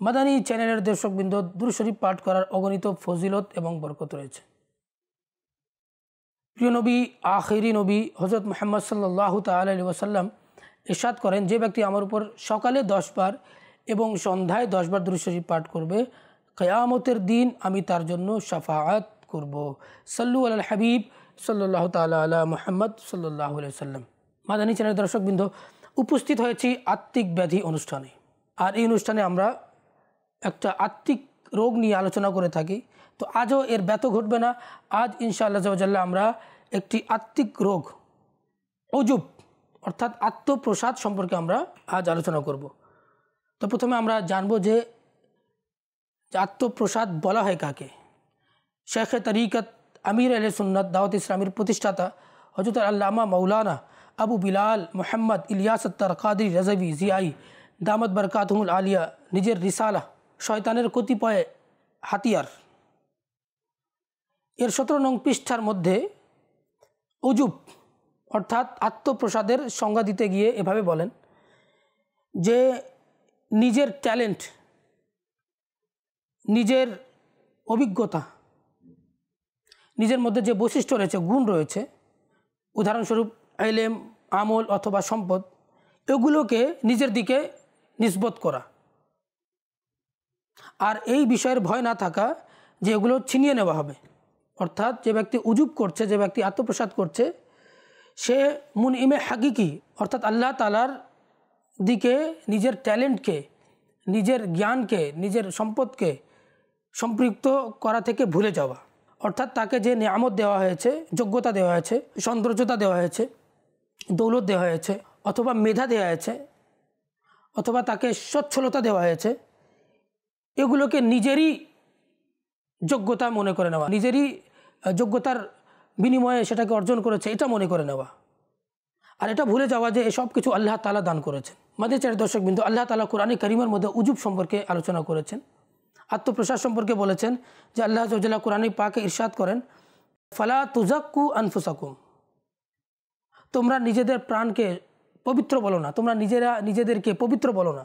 মাদানী চ্যানেলের দর্শকবৃন্দ দুরুশরীফ পাঠ করার অগণিত ফজিলত এবং বরকত রয়েছে। প্রিয় নবী, আখিরি নবী হজরত মোহাম্মদ সাল্লাহ তালি ওসাল্লাম ইরশাদ করেন, যে ব্যক্তি আমার উপর সকালে দশবার এবং সন্ধ্যায় দশবার দুরুশরীফ পাঠ করবে, কেয়ামতের দিন আমি তার জন্য সাফায়াত করব। সাল্লু আল হাবিব সাল্লাহ তালা মোহাম্মদ সাল্লাহ সাল্লাম মাদানী চ্যানেলের দর্শকবৃন্দ, উপস্থিত হয়েছি আত্মিক ব্যাধি অনুষ্ঠানে। আর এই অনুষ্ঠানে আমরা একটা আত্মিক রোগ নিয়ে আলোচনা করে থাকি। তো আজও এর ব্যত ঘটবে না। আজ ইনশাআল্লাহ জবাজাল্লাহ আমরা একটি আত্মিক রোগ, অজুব, অর্থাৎ আত্মপ্রসাদ সম্পর্কে আমরা আজ আলোচনা করব। তো প্রথমে আমরা জানব যে আত্মপ্রসাদ বলা হয় কাকে? শেখে তরিকত আমির আল সুন্নত, দাওয়াত ইসলামের প্রতিষ্ঠাতা হজরত আল্লামা মৌলানা আবু বিলাল মোহাম্মদ ইলিয়াসত্তার কাদির রজবি জিয়াই দামদ বরকাতমুল আলিয়া, নিজের রিসালা শয়তানের কতিপয় হাতিয়ার। এর সতেরো নং পৃষ্ঠার মধ্যে অজুব অর্থাৎ আত্মপ্রসাদের সংজ্ঞা দিতে গিয়ে এভাবে বলেন যে নিজের ট্যালেন্ট, নিজের অভিজ্ঞতা, নিজের মধ্যে যে বৈশিষ্ট্য রয়েছে, গুণ রয়েছে, উদাহরণস্বরূপ এলেম, আমল অথবা সম্পদ, এগুলোকে নিজের দিকে নিষ্পত করা। আর এই বিষয়ের ভয় না থাকা যে এগুলো ছিনিয়ে নেওয়া হবে। অর্থাৎ যে ব্যক্তি উজুব করছে, যে ব্যক্তি আত্মপ্রসাদ করছে, সে মুন ইমে হাকিকি, অর্থাৎ আল্লাহ তালার দিকে, নিজের ট্যালেন্টকে, নিজের জ্ঞানকে, নিজের সম্পদকে সম্পৃক্ত করা থেকে ভুলে যাওয়া। অর্থাৎ তাকে যে নিয়ামত দেওয়া হয়েছে, যোগ্যতা দেওয়া হয়েছে, সৌন্দর্যতা দেওয়া হয়েছে, দৌলত দেওয়া হয়েছে, অথবা মেধা দেওয়া হয়েছে, অথবা তাকে সচ্ছলতা দেওয়া হয়েছে এগুলোকে নিজেরই যোগ্যতা মনে করে নেওয়া, নিজেরই যোগ্যতার বিনিময়ে সেটাকে অর্জন করেছে, এটা মনে করে নেওয়া। আর এটা ভুলে যাওয়া যে এসব কিছু আল্লাহ তালা দান করেছেন। মাদের চার দর্শক বিন্দু, আল্লাহ তালা কোরআন করিমের মধ্যে উজুব সম্পর্কে আলোচনা করেছেন। আত্মপ্রসাদ সম্পর্কে বলেছেন যে আল্লাহ জল্লাহ কোরআনী পাকে ইরশাদ করেন, ফালা তুজাক্কু আনফুসাকুম। তোমরা নিজেদের প্রাণকে পবিত্র বলো না, তোমরা নিজেরা নিজেদেরকে পবিত্র বলো না।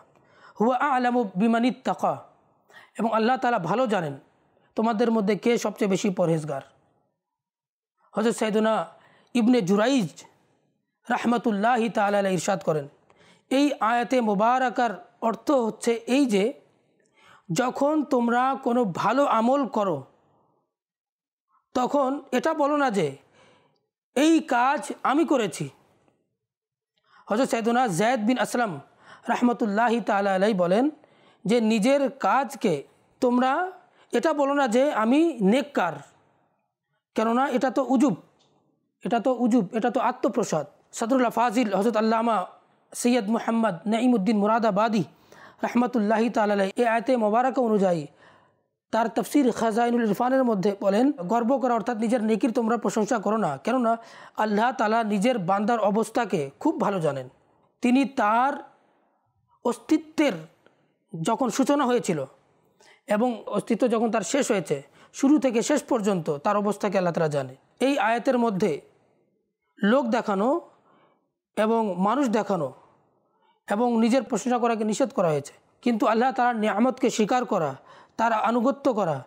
হুয়া আলামু বিমানিত তাকা এবং আল্লাহ তালা ভালো জানেন তোমাদের মধ্যে কে সবচেয়ে বেশি পরহেজগার? হজরত সাইদুনা ইবনে জুরাইজ রাহমাতুল্লাহি তালা ইরশাদ করেন, এই আয়াতে মোবারকার অর্থ হচ্ছে এই যে, যখন তোমরা কোনো ভালো আমল করো, তখন এটা বলো না যে, এই কাজ আমি করেছি। হজরত সৈদুনা জैद বিন আসলাম রহমতুল্লাহি তালাই বলেন যে নিজের কাজকে তোমরা, এটা বলো না যে আমি নেককার, কেননা এটা তো উজুব, এটা তো উজুব, এটা তো আত্মপ্রসাদ। সদরুল্লাহ ফাজিল হজরত আল্লামা সৈয়দ মোহাম্মদ নঈমুদ্দিন মুরাদাবাদী রহমতুল্লাহি তালাই এ আয়তে মোবারক অনুযায়ী তার তফসির খাজাইনুল ইরফানের মধ্যে বলেন, গর্ব করা অর্থাৎ নিজের নেকির তোমরা প্রশংসা করো না, কেননা আল্লাহ তালা নিজের বান্দার অবস্থাকে খুব ভালো জানেন। তিনি তার অস্তিত্বের যখন সূচনা হয়েছিল এবং অস্তিত্ব যখন তার শেষ হয়েছে, শুরু থেকে শেষ পর্যন্ত তার অবস্থাকে আল্লাহ তালা জানে। এই আয়াতের মধ্যে লোক দেখানো এবং মানুষ দেখানো এবং নিজের প্রশংসা করাকে নিষেধ করা হয়েছে। কিন্তু আল্লাহ তার নিয়ামতকে স্বীকার করা, তার আনুগত্য করা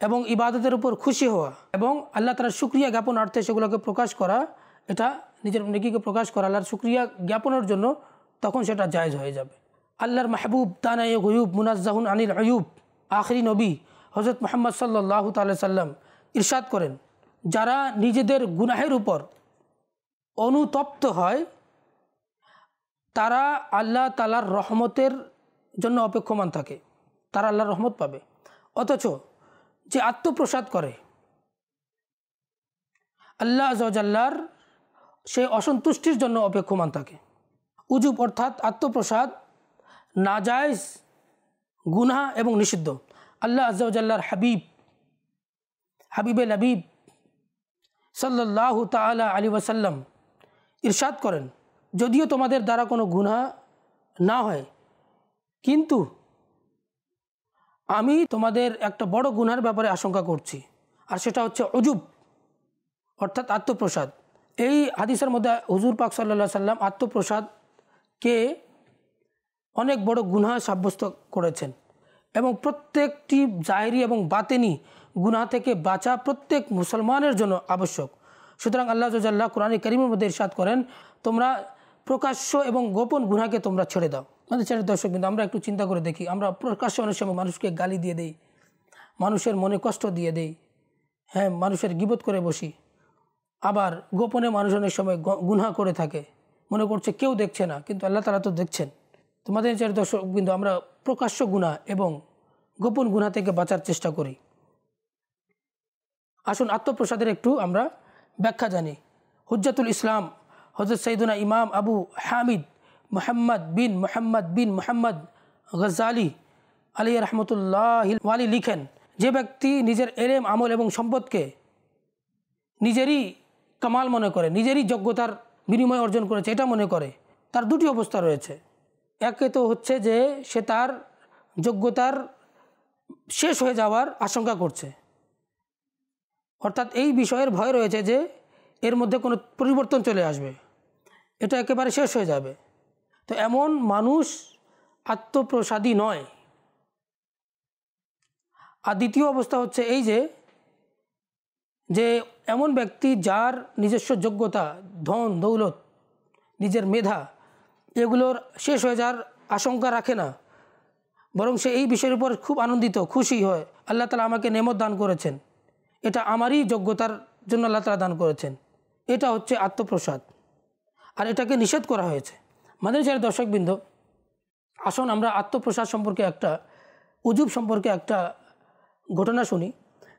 এবং ইবাদতের উপর খুশি হওয়া এবং আল্লাহ তার সুক্রিয়া জ্ঞাপনার্থে সেগুলোকে প্রকাশ করা, এটা নিজের নেকিকে প্রকাশ করা, আল্লাহর সুক্রিয়া জ্ঞাপনের জন্য তখন সেটা জায়জ হয়ে যাবে। আল্লাহর মাহবুব, তানায় গয়ুব, মুনাজ্জাহুন আনিল আয়ুব আখরি নবী হজরত মোহাম্মদ সাল্লাহ তাল্লাহ সাল্লাম ইরশাদ করেন, যারা নিজেদের গুনাহের উপর অনুতপ্ত হয়, তারা আল্লাহ তালার রহমতের জন্য অপেক্ষমান থাকে, তারা আল্লাহর রহমত পাবে। অথচ যে আত্মপ্রসাদ করে, আল্লাহ আজাল্লার সে অসন্তুষ্টির জন্য অপেক্ষমান থাকে। উজুব অর্থাৎ আত্মপ্রসাদ নাজায়জ গুনা এবং নিষিদ্ধ। আল্লাহ আজ্লার হাবিব, হাবিবে লাবিব সাল্লাহ তালা আলী ওয়াসাল্লাম ইরশাদ করেন, যদিও তোমাদের দ্বারা কোনো গুনাহ না হয়, কিন্তু আমি তোমাদের একটা বড় গুনার ব্যাপারে আশঙ্কা করছি, আর সেটা হচ্ছে অজুব অর্থাৎ আত্মপ্রসাদ। এই হাদিসের মধ্যে হুজুর পাক সাল্লা সাল্লাম আত্মপ্রসাদকে অনেক বড় গুনাহ সাব্যস্ত করেছেন। এবং প্রত্যেকটি জাহেরি এবং বাতেনি গুনাহ থেকে বাঁচা প্রত্যেক মুসলমানের জন্য আবশ্যক। সুতরাং আল্লাহ জাল্লাহ কোরআন করিমের মধ্যে ইরশাদ করেন, তোমরা প্রকাশ্য এবং গোপন গুনাকে তোমরা ছেড়ে দাও। আমাদের ছেড়ে দর্শক কিন্তু আমরা একটু চিন্তা করে দেখি, আমরা প্রকাশ্য অনেক সময় মানুষকে গালি দিয়ে দেই, মানুষের মনে কষ্ট দিয়ে দেই হ্যাঁ মানুষের গিবত করে বসি, আবার গোপনে মানুষ অনেক সময় গুনহা করে থাকে। মনে করছে কেউ দেখছে না, কিন্তু আল্লাহ তালা তো দেখছেন। তোমাদের চার দর্শক কিন্তু আমরা প্রকাশ্য গুণা এবং গোপন গুণা থেকে বাঁচার চেষ্টা করি। আসুন আত্মপ্রসাদের একটু আমরা ব্যাখ্যা জানি। হুজ্জাতুল ইসলাম হজরত সৈদুনা ইমাম আবু হামিদ মোহাম্মদ বিন মোহাম্মদ বিন মোহাম্মদ গজালি আলী রহমতুল্লাহ ওয়ালি লিখেন, যে ব্যক্তি নিজের এলেম, আমল এবং সম্পদকে নিজেরই কামাল মনে করে, নিজেরই যোগ্যতার বিনিময় অর্জন করেছে, এটা মনে করে, তার দুটি অবস্থা রয়েছে। একে তো হচ্ছে যে সে তার যোগ্যতার শেষ হয়ে যাওয়ার আশঙ্কা করছে। অর্থাৎ এই বিষয়ের ভয় রয়েছে যে এর মধ্যে কোনো পরিবর্তন চলে আসবে। এটা একেবারে শেষ হয়ে যাবে। তো এমন মানুষ আত্মপ্রসাদী নয়। আর দ্বিতীয় অবস্থা হচ্ছে এই যে যে এমন ব্যক্তি যার নিজস্ব যোগ্যতা, ধন, দৌলত, নিজের মেধা এগুলোর শেষ হয়ে যাওয়ার আশঙ্কা রাখে না। বরং সে এই বিষয়ের উপর খুব আনন্দিত, খুশি হয়। আল্লাহ তালা আমাকে নেমত দান করেছেন। এটা আমারই যোগ্যতার জন্য আল্লাহ তালা দান করেছেন। এটা হচ্ছে আত্মপ্রসাদ। আর এটাকে নিষেধ করা হয়েছে। মাদের যারা দর্শকবৃন্দ, আসুন আমরা আত্মপ্রসাদ সম্পর্কে একটা, উজুব সম্পর্কে একটা ঘটনা শুনি,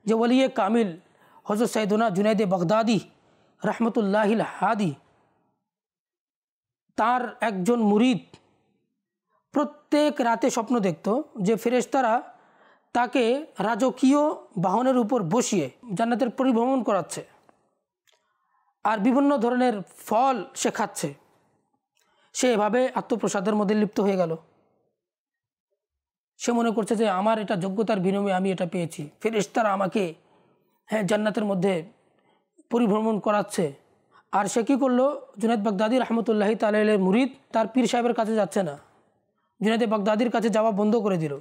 যে ওলিয়ে কামিল হজরত সৈদুনা জুনাইদে বগদাদি রহমতুল্লাহিল হাদি তার একজন মুরিদ। প্রত্যেক রাতে স্বপ্ন দেখত যে ফেরেশতারা তাকে রাজকীয় বাহনের উপর বসিয়ে জান্নাতের পরিভ্রমণ করাচ্ছে আর বিভিন্ন ধরনের ফল সে খাচ্ছে। সে এভাবে আত্মপ্রসাদের মধ্যে লিপ্ত হয়ে গেল। সে মনে করছে যে আমার এটা যোগ্যতার বিনিময়ে আমি এটা পেয়েছি। ফেরেশতারা আমাকে হ্যাঁ জান্নাতের মধ্যে পরিভ্রমণ করাচ্ছে। আর সে কী করল? জুনায়দ বাগদাদি রহমতুল্লাহি তালের মুরিদ তার পীর সাহেবের কাছে যাচ্ছে না। জুনায়দ বাগদাদির কাছে যাওয়া বন্ধ করে দিল।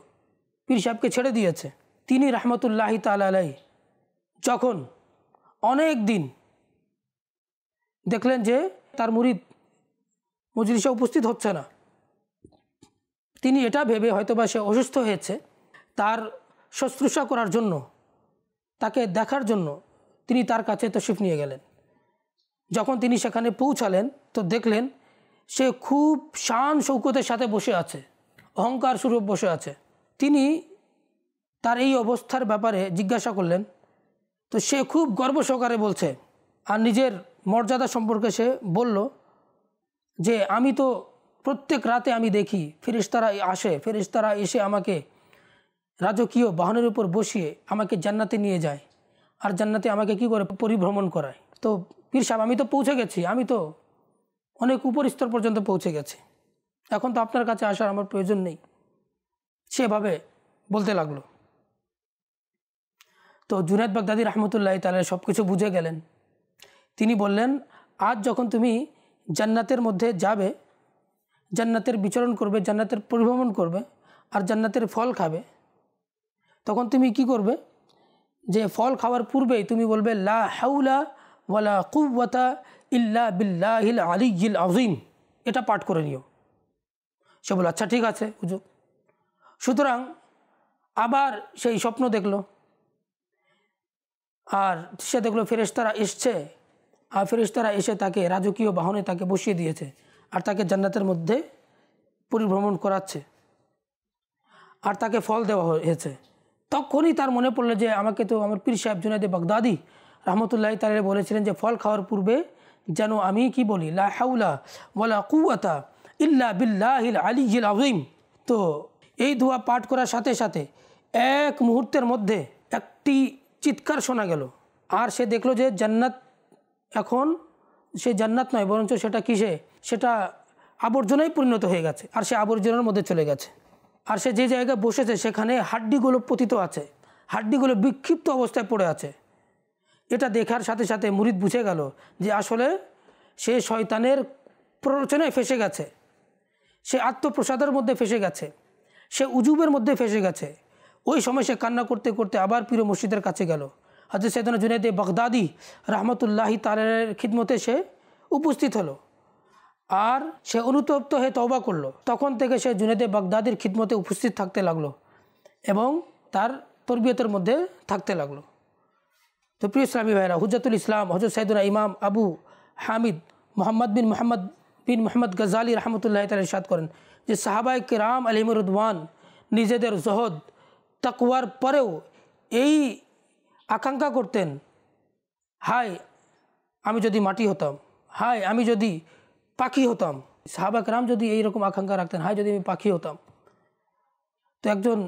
পীর সাহেবকে ছেড়ে দিয়েছে। তিনি রহমতুল্লাহি তালাই যখন অনেক দিন দেখলেন যে তার মুরিদ মজলিসে উপস্থিত হচ্ছে না, তিনি এটা ভেবে হয়তোবা সে অসুস্থ হয়েছে। তার শুশ্রূষা করার জন্য, তাকে দেখার জন্য তিনি তার কাছে তশিফ নিয়ে গেলেন। যখন তিনি সেখানে পৌঁছালেন, তো দেখলেন সে খুব শান শৌকতের সাথে বসে আছে, অহংকার স্বরূপ বসে আছে। তিনি তার এই অবস্থার ব্যাপারে জিজ্ঞাসা করলেন, তো সে খুব গর্ব সহকারে বলছে, আর নিজের মর্যাদা সম্পর্কে সে বলল যে, আমি তো প্রত্যেক রাতে আমি দেখি ফেরিস্তারা আসে ফেরিস্তারা এসে আমাকে রাজকীয় বাহনের উপর বসিয়ে আমাকে জান্নাতে নিয়ে যায়, আর জান্নাতে আমাকে কি করে পরিভ্রমণ করায়? তো পীর সাহেব, আমি তো পৌঁছে গেছি, আমি তো অনেক উপর স্তর পর্যন্ত পৌঁছে গেছি। এখন তো আপনার কাছে আসার আমার প্রয়োজন নেই। সেভাবে বলতে লাগল। তো জুনায়দ বাগদাদি রহমতুল্লাহ তাহলে সব কিছু বুঝে গেলেন। তিনি বললেন, আজ যখন তুমি জান্নাতের মধ্যে যাবে, জান্নাতের বিচরণ করবে, জান্নাতের পরিভ্রমণ করবে আর জান্নাতের ফল খাবে, তখন তুমি কি করবে? যে ফল খাওয়ার পূর্বেই তুমি বলবে, লা হাউলা ওয়ালা কুওয়াতা ইল্লা বিল্লাহিল আলিজিল আজিম এটা পাঠ করে নিও। সে বলে আচ্ছা ঠিক আছে, হুজুর। সুতরাং আবার সেই স্বপ্ন দেখল। আর সে দেখল, ফেরেশতারা এসছে। আর ফেরেশতারা এসে তাকে রাজকীয় বাহনে তাকে বসিয়ে দিয়েছে আর তাকে জান্নাতের মধ্যে পরিভ্রমণ করাচ্ছে। আর তাকে ফল দেওয়া হয়েছে। তখনই তার মনে পড়ল যে, আমাকে তো আমার পীর সাহেব জুনাইদে বাগদাদি রহমতুল্লাহ তালে বলেছিলেন যে, ফল খাওয়ার পূর্বে যেন আমি কি বলি? লা হাউলা ওয়ালা কুয়াতা ইল্লা বিল্লাহিল আলিজিল আজিম তো এই দোয়া পাঠ করার সাথে সাথে এক মুহূর্তের মধ্যে একটি চিৎকার শোনা গেল। আর সে দেখল যে জান্নাত এখন, সে জান্নাত নয়, বরঞ্চ সেটা কিসে সেটা আবর্জনায় পরিণত হয়ে গেছে, আর সে আবর্জনার মধ্যে চলে গেছে। আর সে যে জায়গায় বসেছে, সেখানে হাড্ডিগুলো পতিত আছে, হাড্ডিগুলো বিক্ষিপ্ত অবস্থায় পড়ে আছে। এটা দেখার সাথে সাথে মুরিদ বুঝে গেল যে আসলে সে শয়তানের প্ররোচনায় ফেসে গেছে। সে আত্মপ্রসাদের মধ্যে ফেসে গেছে। সে উজুবের মধ্যে ফেসে গেছে। ওই সময় সে কান্না করতে করতে আবার প্রিয় মসজিদের কাছে গেল। হাজর সৈদান জুনেদে বাগদাদি রহমতুল্লাহি তালের খিদমতে সে উপস্থিত হলো আর সে অনুতপ্ত হয়ে তওবা করল। তখন থেকে সে জুনেদে বাগদাদির খিদমতে উপস্থিত থাকতে লাগল এবং তার তরবিয়তের মধ্যে থাকতে লাগল। তো প্রিয় ইসলামী ভাইরা হুজাতুল ইসলাম হজরত সাইদুল্লাহ ইমাম আবু হামিদ মোহাম্মদ বিন মোহাম্মদ বিন মোহাম্মদ গজালি রহমতুল্লাহ তালা ইসাদ করেন যে সাহাবাই কিরাম আলিমরুদ্ওয়ান নিজেদের জহদ, তাকওয়ার পরেও এই আকাঙ্ক্ষা করতেন, হায়, আমি যদি মাটি হতাম, হায়, আমি যদি পাখি হতাম সাহাবা রাম যদি এইরকম আকাঙ্ক্ষা রাখতেন, হায়, যদি আমি পাখি হতাম। তো একজন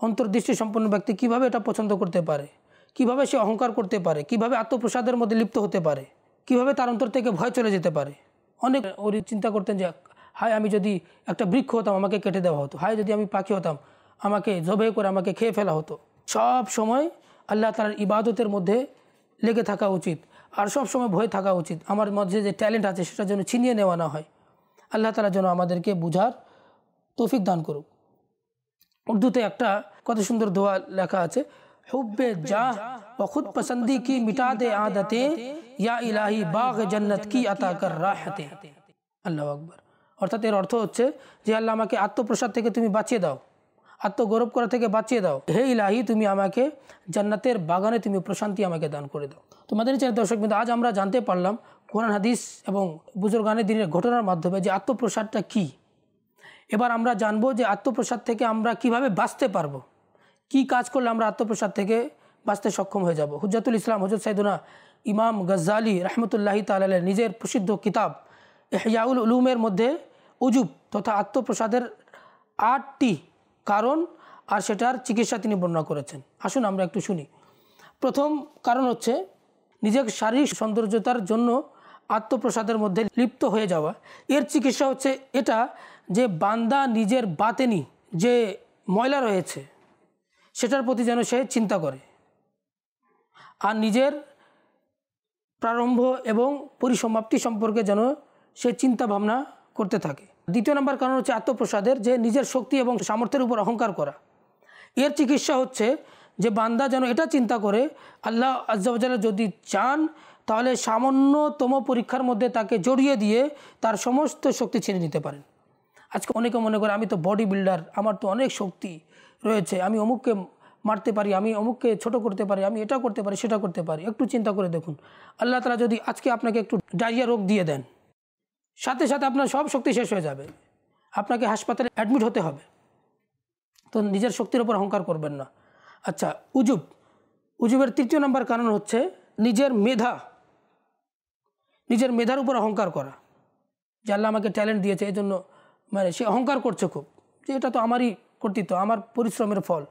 অন্তর্দৃষ্টি সম্পন্ন ব্যক্তি কীভাবে এটা পছন্দ করতে পারে? কীভাবে সে অহংকার করতে পারে? কীভাবে আত্মপ্রসাদের মধ্যে লিপ্ত হতে পারে? কীভাবে তার অন্তর থেকে ভয় চলে যেতে পারে? অনেক ওর চিন্তা করতেন যে, হায়, আমি যদি একটা বৃক্ষ হতাম, আমাকে কেটে দেওয়া হতো। হায়, যদি আমি পাখি হতাম, আমাকে জবে করে আমাকে খেয়ে ফেলা হতো। সব সময় আল্লাহ তালার ইবাদতের মধ্যে লেগে থাকা উচিত। আর সব সময় ভয় থাকা উচিত। আমার মধ্যে যে ট্যালেন্ট আছে, সেটা যেন ছিনিয়ে নেওয়া না হয়। আল্লাহ তালা যেন আমাদেরকে বুঝার তৌফিক দান করুক। উর্দুতে একটা কত সুন্দর দোয়া লেখা আছে হুব্বে যা ও খুদ পসন্দি কি মিটা দে আদতে ইয়া ইলাহি বাগ জন্নত কি আতা কর রাহতে আল্লাহ আকবর অর্থাৎ এর অর্থ হচ্ছে যে আল্লাহ আমাকে আত্মপ্রসাদ থেকে তুমি বাঁচিয়ে দাও, আত্মগৌরব করা থেকে বাঁচিয়ে দাও। হে ইলাহি, তুমি আমাকে জান্নাতের বাগানে তুমি প্রশান্তি আমাকে দান করে দাও। তোমাদের চাই দর্শক কিন্তু আজ আমরা জানতে পারলাম কোরআন, হাদিস এবং বুজুর্গানের দিনের ঘটনার মাধ্যমে যে আত্মপ্রসাদটা কী। এবার আমরা জানব যে আত্মপ্রসাদ থেকে আমরা কীভাবে বাঁচতে পারব। কি কাজ করলে আমরা আত্মপ্রসাদ থেকে বাঁচতে সক্ষম হয়ে যাব? হুজাতুল ইসলাম হজরত সাইদুনা ইমাম গজ্জালি রহমতুল্লাহি তালের নিজের প্রসিদ্ধ কিতাব এহয়াউল উলুমের মধ্যে উজুব তথা আত্মপ্রসাদের আটটি কারণ আর সেটার চিকিৎসা তিনি বর্ণনা করেছেন। আসুন আমরা একটু শুনি। প্রথম কারণ হচ্ছে নিজের শারীরিক সৌন্দর্যতার জন্য আত্মপ্রসাদের মধ্যে লিপ্ত হয়ে যাওয়া। এর চিকিৎসা হচ্ছে এটা যে বান্দা নিজের বাতেনি, যে ময়লা রয়েছে সেটার প্রতি যেন সে চিন্তা করে। আর নিজের প্রারম্ভ এবং পরিসমাপ্তি সম্পর্কে যেন সে চিন্তা ভাবনা করতে থাকে। দ্বিতীয় নম্বর কারণ হচ্ছে আত্মপ্রসাদের যে নিজের শক্তি এবং সামর্থ্যের উপর অহংকার করা। এর চিকিৎসা হচ্ছে যে বান্দা যেন এটা চিন্তা করে, আল্লাহ আজ্জাবাজাল্লাহ যদি চান, তাহলে সামান্যতম পরীক্ষার মধ্যে তাকে জড়িয়ে দিয়ে তার সমস্ত শক্তি ছিনে নিতে পারেন। আজকে অনেকে মনে করে, আমি তো বডি বিল্ডার আমার তো অনেক শক্তি। রয়েছে, আমি অমুককে মারতে পারি, আমি অমুককে ছোট করতে পারি, আমি এটা করতে পারি, সেটা করতে পারি, একটু চিন্তা করে দেখুন। আল্লাহ তালা যদি আজকে আপনাকে একটু ডায়রিয়া রোগ দিয়ে দেন, সাথে সাথে আপনার সব শক্তি শেষ হয়ে যাবে, আপনাকে হাসপাতালে অ্যাডমিট হতে হবে। তো নিজের শক্তির ওপর অহংকার করবেন না। আচ্ছা উজুব, উজুবের তৃতীয় নম্বর কারণ হচ্ছে নিজের মেধা, নিজের মেধার উপর অহংকার করা, যে আল্লাহ আমাকে ট্যালেন্ট দিয়েছে এই জন্য মানে সে অহংকার করছে খুব, যে এটা তো আমারই কর্তৃত্ব আমার পরিশ্রমের ফল।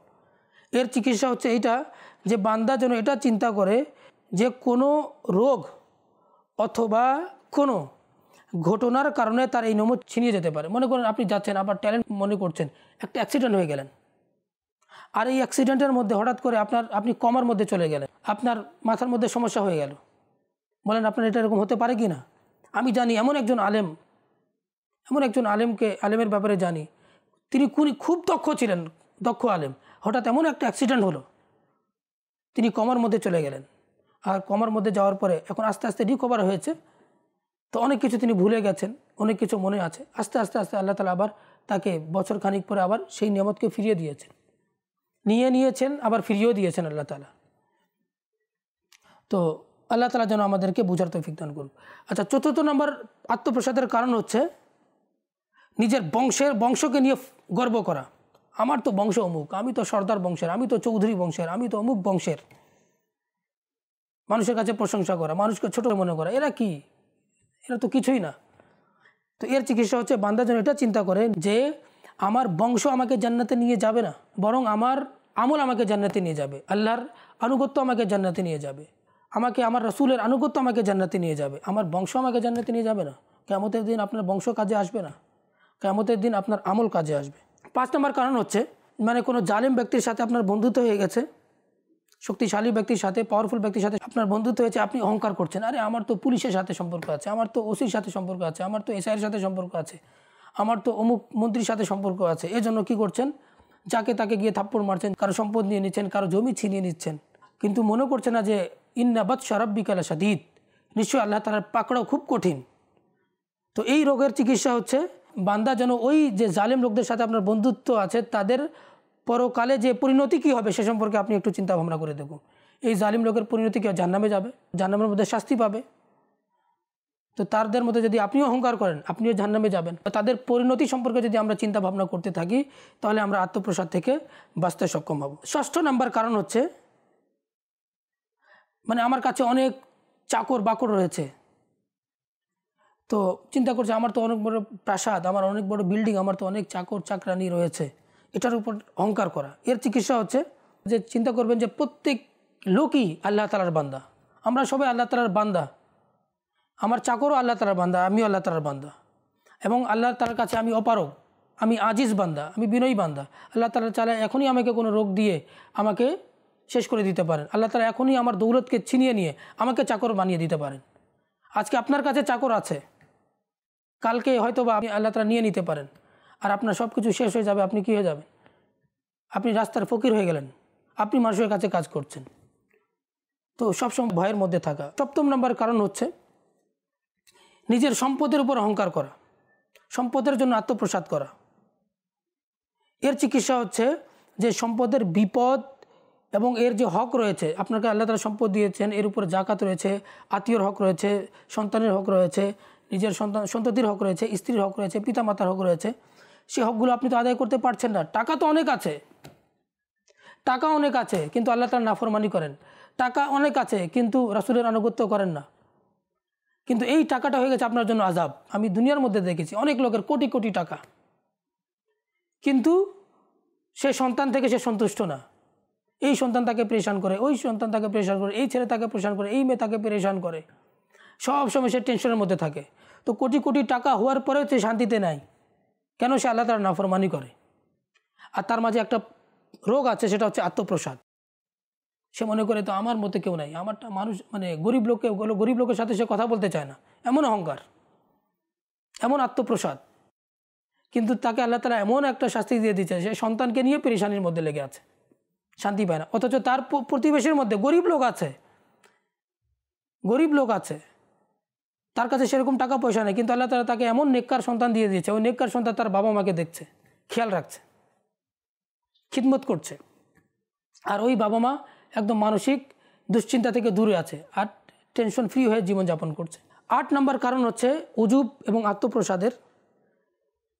এর চিকিৎসা হচ্ছে এইটা যে বান্দা যেন এটা চিন্তা করে যে কোনো রোগ অথবা কোনো ঘটনার কারণে তার এই নমুদ ছিনিয়ে যেতে পারে। মনে করেন আপনি যাচ্ছেন আবার ট্যালেন্ট মনে করছেন, একটা অ্যাক্সিডেন্ট হয়ে গেলেন। আর এই অ্যাক্সিডেন্টের মধ্যে হঠাৎ করে আপনার, আপনি কমার মধ্যে চলে গেলেন, আপনার মাথার মধ্যে সমস্যা হয়ে গেল। বলেন, আপনার এটা এরকম হতে পারে কি না? আমি জানি, এমন একজন আলেম, এমন একজন আলেমকে, আলেমের ব্যাপারে জানি তিনি খুব দক্ষ ছিলেন, দক্ষ আলেম। হঠাৎ এমন একটা অ্যাক্সিডেন্ট হলো। তিনি কমার মধ্যে চলে গেলেন। আর কমার মধ্যে যাওয়ার পরে এখন আস্তে আস্তে রিকভার হয়েছে। তো অনেক কিছু তিনি ভুলে গেছেন, অনেক কিছু মনে আছে। আস্তে আস্তে আস্তে আল্লাহ তালা আবার তাকে বছর খানিক পরে আবার সেই নিয়ামতকে ফিরিয়ে দিয়েছেন। নিয়ে নিয়েছেন, আবার ফিরিয়েও দিয়েছেন আল্লাহ তালা। তো আল্লাহ তালা যেন আমাদেরকে বুঝার তৌফিক দান করুন আচ্ছা চতুর্থ নম্বর আত্মপ্রসাদের কারণ হচ্ছে নিজের বংশের, বংশকে নিয়ে গর্ব করা। আমার তো বংশ অমুক, আমি তো সর্দার বংশের, আমি তো চৌধুরী বংশের, আমি তো অমুক বংশের। মানুষের কাছে প্রশংসা করা, মানুষকে ছোট মনে করা, এরা কি? এরা তো কিছুই না। তো এর চিকিৎসা হচ্ছে বান্দা যেন এটা চিন্তা করে যে, আমার বংশ আমাকে জান্নাতে নিয়ে যাবে না, বরং আমার আমল আমাকে জান্নাতে নিয়ে যাবে, আল্লাহর আনুগত্য আমাকে জান্নাতে নিয়ে যাবে, আমাকে আমার রসুলের আনুগত্য আমাকে জান্নাতে নিয়ে যাবে, আমার বংশ আমাকে জান্নাতে নিয়ে যাবে না। কেমতের দিন আপনার বংশ কাজে আসবে না। কেমতের দিন আপনার আমল কাজে আসবে। পাঁচ নম্বর কারণ হচ্ছে মানে কোনো জালিম ব্যক্তির সাথে আপনার বন্ধুত্ব হয়ে গেছে, শক্তিশালী ব্যক্তির সাথে পাওয়ারফুল ব্যক্তির সাথে আপনার বন্ধুত্ব হয়েছে, আপনি অহংকার করছেন। আরে, আমার তো পুলিশের সাথে সম্পর্ক আছে, আমার তো ওসির সাথে সম্পর্ক আছে, আমার তো এসআইয়ের সাথে সম্পর্ক আছে, আমার তো অমুক মন্ত্রীর সাথে সম্পর্ক আছে, এজন্য কি করছেন? যাকে তাকে গিয়ে থাপ্পড় মারছেন, কারও সম্পদ নিয়ে নিচ্ছেন, কারও জমি ছিনিয়ে নিচ্ছেন। কিন্তু মনে করছে না যে ইন্নাবাদ শরাব বিকালা সাদিদ নিশ্চয়ই আল্লাহ তালার পাকড়াও খুব কঠিন। তো এই রোগের চিকিৎসা হচ্ছে বান্দা যেন ওই যে জালেম লোকদের সাথে আপনার বন্ধুত্ব আছে, তাদের পরকালে যে পরিণতি কী হবে সে সম্পর্কে আপনি একটু চিন্তা ভাবনা করে দেখুন। এই জালিম লোকের পরিণতি কী জান্নামে যাবে? জান্নামের মধ্যে শাস্তি পাবে? তো তাদের মধ্যে যদি আপনিও অহংকার করেন, আপনিও জান্নামে যাবেন। তাদের পরিণতি সম্পর্কে যদি আমরা চিন্তা ভাবনা করতে থাকি, তাহলে আমরা আত্মপ্রসাদ থেকে বাঁচতে সক্ষম হব। ষষ্ঠ নাম্বার কারণ হচ্ছে মানে আমার কাছে অনেক চাকর বাকর রয়েছে। তো চিন্তা করছে, আমার তো অনেক বড় প্রাসাদ, আমার অনেক বড় বিল্ডিং, আমার তো অনেক চাকর চাকরানি রয়েছে। এটার উপর অহংকার করা। এর চিকিৎসা হচ্ছে যে চিন্তা করবেন যে প্রত্যেক লোকই আল্লাহ তালার বান্দা। আমরা সবাই আল্লাহ তালার বান্দা। আমার চাকরও আল্লাহ তালার বান্দা, আমিও আল্লাহ তালার বান্দা। এবং আল্লাহ তালার কাছে আমি অপারগ, আমি আজিজ বান্দা, আমি বিনয়ী বান্দা। আল্লাহ তালা চালা এখনই আমাকে কোনো রোগ দিয়ে আমাকে শেষ করে দিতে পারেন। আল্লাহ তালা এখনই আমার দৌলতকে ছিনিয়ে নিয়ে আমাকে চাকর বানিয়ে দিতে পারেন। আজকে আপনার কাছে চাকর আছে। কালকে হয়তো বা আপনি আল্লাহ তালা নিয়ে নিতে পারেন। আর আপনার সব কিছু শেষ হয়ে যাবে, আপনি কী হয়ে যাবেন? আপনি রাস্তার ফকির হয়ে গেলেন। আপনি মানুষের কাছে কাজ করছেন। তো সবসময় ভয়ের মধ্যে থাকা। সপ্তম নম্বর কারণ হচ্ছে নিজের সম্পদের উপর অহংকার করা। সম্পদের জন্য আত্মপ্রসাদ করা। এর চিকিৎসা হচ্ছে যে সম্পদের বিপদ এবং এর যে হক রয়েছে, আপনাকে আল্লাহ তালা সম্পদ দিয়েছেন, এর উপর জাকাত রয়েছে, আত্মীয়র হক রয়েছে, সন্তানের হক রয়েছে নিজের সন্তান, সন্ততির হক রয়েছে, স্ত্রীর হক রয়েছে, পিতামাতার হক রয়েছে, সে হকগুলো আপনি তো আদায় করতে পারছেন না। টাকা তো অনেক আছে। টাকা অনেক আছে, কিন্তু আল্লাহ তালা নাফরমানি করেন। টাকা অনেক আছে, কিন্তু রাসুলের আনুগত্য করেন না। কিন্তু এই টাকাটা হয়ে গেছে আপনার জন্য আজাব আমি দুনিয়ার মধ্যে দেখেছি, অনেক লোকের কোটি কোটি টাকা। কিন্তু সে সন্তান থেকে সে সন্তুষ্ট না। এই সন্তান তাকে পরেশান করে, ওই সন্তান তাকে পরেশান করে, এই ছেলে তাকে পরেশান করে, এই মেয়ে তাকে পরেশান করে। সব সময় সে টেনশনের মধ্যে থাকে। তো কোটি কোটি টাকা হওয়ার পরেও সে শান্তিতে নাই। কেন সে আল্লাহ তার নাফরমানি করে? আর তার মাঝে একটা রোগ আছে, সেটা হচ্ছে আত্মপ্রসাদ। সে মনে করে, তো আমার মতো কেউ নাই। আমারটা মানুষ মানে গরিব লোককে গরিব লোকের সাথে সে কথা বলতে চায় না। এমন অহংকার। এমন আত্মপ্রসাদ। কিন্তু তাকে আল্লাহ তালা এমন একটা শাস্তি দিয়ে দিচ্ছে সে সন্তানকে নিয়ে পেরেশানির মধ্যে লেগে আছে। শান্তি পায় না। অথচ তার প্রতিবেশীর মধ্যে গরিব লোক আছে। গরিব লোক আছে। তার কাছে সেরকম টাকা পয়সা নেই, কিন্তু আল্লাহ তালা তাকে এমন নেককার সন্তান দিয়ে দিয়েছে, ওই নেককার সন্তান তার বাবা মাকে দেখছে, খেয়াল রাখছে, খিদমত করছে। আর ওই বাবা মা একদম মানসিক দুশ্চিন্তা থেকে দূরে আছে আর টেনশন ফ্রি হয়ে জীবনযাপন করছে। আট নম্বর কারণ হচ্ছে উজুব এবং আত্মপ্রসাদের,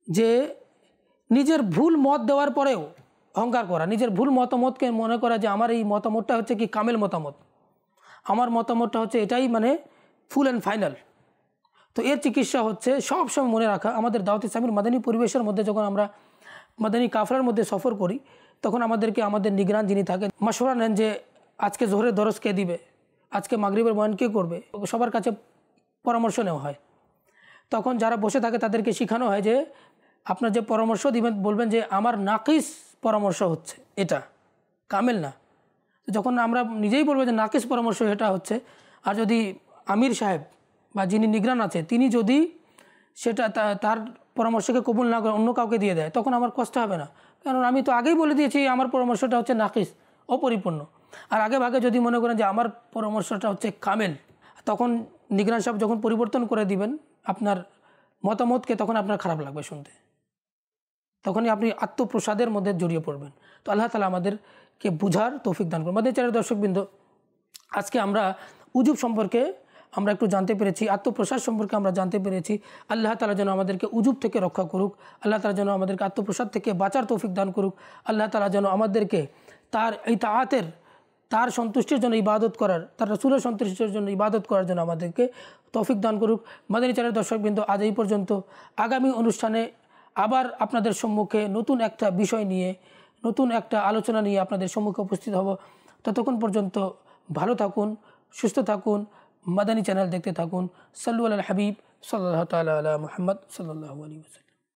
যে নিজের ভুল মত দেওয়ার পরেও অহংকার করা, নিজের ভুল মতামতকে মনে করা যে আমার এই মতামতটা হচ্ছে কি কামেল মতামত। আমার মতামতটা হচ্ছে এটাই মানে ফুল অ্যান্ড ফাইনাল তো এর চিকিৎসা হচ্ছে সব সময় মনে রাখা। আমাদের দাওয়াত ইসলামের মাদানী পরিবেশের মধ্যে যখন আমরা মাদানী কাফরার মধ্যে সফর করি, তখন আমাদেরকে আমাদের নিগরান যিনি থাকেন মাসোরা নেন যে, আজকে জোহরের দরস কে দিবে? আজকে মাগরীবের বয়ান কে করবে? সবার কাছে পরামর্শ নেওয়া হয়। তখন যারা বসে থাকে তাদেরকে শেখানো হয় যে, আপনার যে পরামর্শ দিবেন, বলবেন যে, আমার নাকিস পরামর্শ হচ্ছে, এটা। কামেল না। যখন আমরা নিজেই বলব যে, নাকিস পরামর্শ এটা হচ্ছে। আর যদি আমির সাহেব বা যিনি নিগরান আছে, তিনি যদি সেটা তার পরামর্শকে কবুল না করে অন্য কাউকে দিয়ে দেয়, তখন আমার কষ্ট হবে না। কারণ আমি তো আগেই বলে দিয়েছি, আমার পরামর্শটা হচ্ছে নাকিস, অপরিপূর্ণ। আর আগে ভাগে যদি মনে করেন যে আমার পরামর্শটা হচ্ছে কামেল, তখন নিগরান সাহেব যখন পরিবর্তন করে দিবেন, আপনার মতামতকে তখন আপনার খারাপ লাগবে শুনতে। তখনই আপনি আত্মপ্রসাদের মধ্যে জড়িয়ে পড়বেন। তো আল্লাহ তালা আমাদেরকে বুঝার তৌফিক দান করুন। আমাদের চারের দর্শকবৃন্দ, আজকে আমরা উজুব সম্পর্কে আমরা একটু জানতে পেরেছি, আত্মপ্রসাদ সম্পর্কে আমরা জানতে পেরেছি। আল্লাহ তালা যেন আমাদেরকে উজুব থেকে রক্ষা করুক, আল্লাহ তালা যেন আমাদেরকে আত্মপ্রসাদ থেকে বাঁচার তৌফিক দান করুক, আল্লাহ তালা যেন আমাদেরকে তার এই তাহাতের তার সন্তুষ্টির জন্য ইবাদত করার, তার রসুলের সন্তুষ্টির জন্য ইবাদত করার জন্য আমাদেরকে তৌফিক দান করুক। মাদানী চারের দর্শকবৃন্দ আজ এই পর্যন্ত। আগামী অনুষ্ঠানে আবার আপনাদের সম্মুখে নতুন একটা বিষয় নিয়ে, নতুন একটা আলোচনা নিয়ে আপনাদের সম্মুখে উপস্থিত হব। ততক্ষণ পর্যন্ত ভালো থাকুন, সুস্থ থাকুন মাদানী চ্যানেল দেখতে থাকুন সাল্লু আল হাবিব সাল্লাহ তালা আলা মোহাম্মদ সাল্লাহ আলী ওসাল্লাম